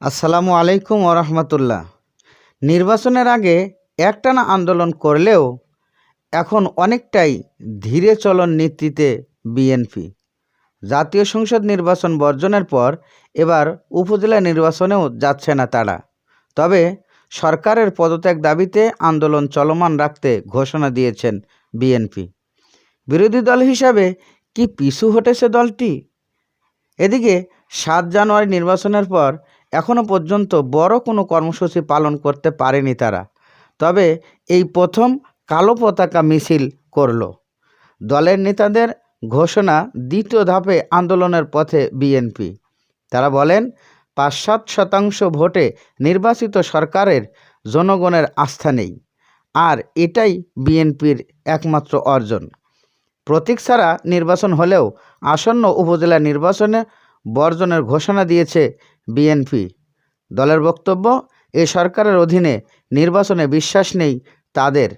আসসালামু আলাইকুম ওরহমতুল্লাহ নির্বাচনের আগে একটানা আন্দোলন করলেও এখন অনেকটাই ধীরে চলন নীতিতে বিএনপি। জাতীয় সংসদ নির্বাচন বর্জনের পর এবার উপজেলা নির্বাচনেও যাচ্ছে না তারা। তবে সরকারের পদত্যাগ দাবিতে আন্দোলন চলমান রাখতে ঘোষণা দিয়েছেন বিএনপি। বিরোধী দল হিসাবে কি পিছু হটেছে দলটি? এদিকে সাত জানুয়ারি নির্বাচনের পর এখনও পর্যন্ত বড় কোনো কর্মসূচি পালন করতে পারেনি তারা। তবে এই প্রথম কালো পতাকা মিছিল করল। দলের নেতাদের ঘোষণা দ্বিতীয় ধাপে আন্দোলনের পথে বিএনপি। তারা বলেন পাঁচ সাত শতাংশ ভোটে নির্বাচিত সরকারের জনগণের আস্থা নেই। আর এটাই বিএনপির একমাত্র অর্জন। প্রতীক ছাড়া নির্বাচন হলেও আসন্ন উপজেলা নির্বাচনে বর্জনের ঘোষণা দিয়েছে বিএনপি। দলের বক্তব্য, এ সরকারের অধীনে নির্বাচনে বিশ্বাস নেই তাদের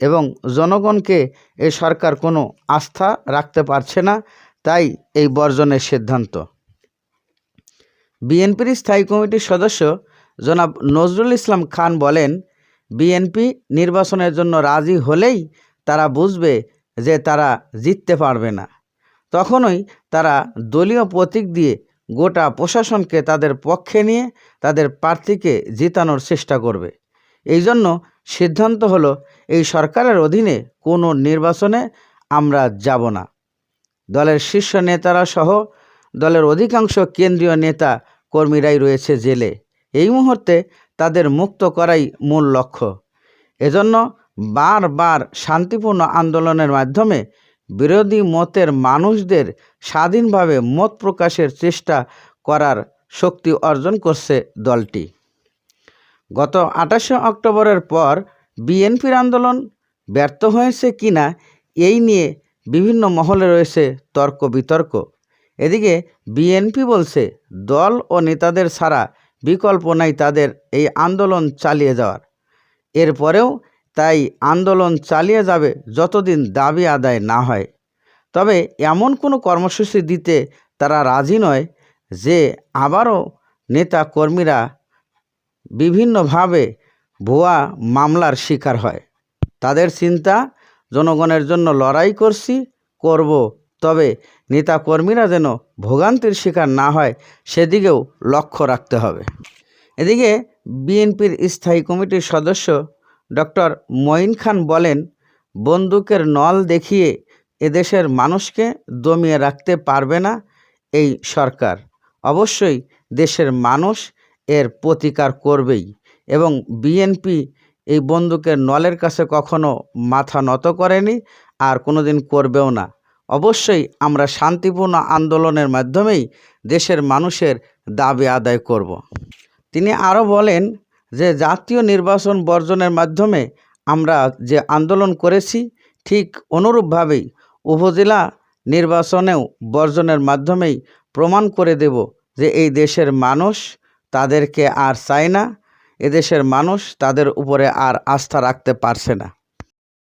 এবং জনগণকে এ সরকার কোনো আস্থা রাখতে পারছে না, তাই এই বর্জনের সিদ্ধান্ত। বিএনপির স্থায়ী কমিটির সদস্য জনাব নজরুল ইসলাম খান বলেন, বিএনপি নির্বাচনের জন্য রাজি হলেই তারা বুঝবে যে তারা জিততে পারবে না। তখনই তারা দলীয় প্রতীক দিয়ে গোটা প্রশাসনকে তাদের পক্ষে নিয়ে তাদের প্রার্থীকে জিতানোর চেষ্টা করবে। এই জন্য সিদ্ধান্ত হলো, এই সরকারের অধীনে কোনো নির্বাচনে আমরা যাব না। দলের শীর্ষ নেতারা সহ দলের অধিকাংশ কেন্দ্রীয় নেতা কর্মীরাই রয়েছে জেলে। এই মুহূর্তে তাদের মুক্ত করাই মূল লক্ষ্য। এজন্য বারবার শান্তিপূর্ণ আন্দোলনের মাধ্যমে বিরোধী মতের মানুষদের স্বাধীনভাবে মত প্রকাশের চেষ্টা করার শক্তি অর্জন করছে দলটি। গত আঠাশে অক্টোবরের পর বিএনপির আন্দোলন ব্যর্থ হয়েছে কিনা এই নিয়ে বিভিন্ন মহলে রয়েছে তর্ক বিতর্ক। এদিকে বিএনপি বলছে, দল ও নেতাদের ছাড়া বিকল্প নাই তাদের এই আন্দোলন চালিয়ে যাওয়ার। এরপরেও তাই আন্দোলন চালিয়ে যাবে যতদিন দাবি আদায় না হয়। তবে এমন কোনো কর্মসূচি দিতে তারা রাজি নয় যে আবারও নেতা কর্মীরা বিভিন্নভাবে ভুয়া মামলার শিকার হয়। তাদের চিন্তা, জনগণের জন্য লড়াই করছি, করব, তবে নেতা কর্মীরা যেন ভোগান্তির শিকার না হয়, সেদিকেও লক্ষ্য রাখতে হবে। এদিকে বিএনপির স্থায়ী কমিটির সদস্য ডক্টর মঈন খান বলেন, বন্দুকের নল দেখিয়ে এদেশের মানুষকে দমিয়ে রাখতে পারবে না এই সরকার অবশ্যই দেশের মানুষ এর প্রতিকার করবেই এবং বিএনপি এই বন্দুকের নলের কাছে কখনো মাথা নত করেনি, আর কোনো দিন করবেও না অবশ্যই আমরা শান্তিপূর্ণ আন্দোলনের মাধ্যমেই দেশের মানুষের দাবি আদায় করব। তিনি আরও বলেন যে জাতীয় নির্বাচন বর্জনের মাধ্যমে আমরা যে আন্দোলন করেছি, ঠিক অনুরূপভাবেই উপজেলা নির্বাচনেও বর্জনের মাধ্যমেই প্রমাণ করে দেব যে এই দেশের মানুষ তাদেরকে আর চায় না এদেশের মানুষ তাদের উপরে আর আস্থা রাখতে পারছে না।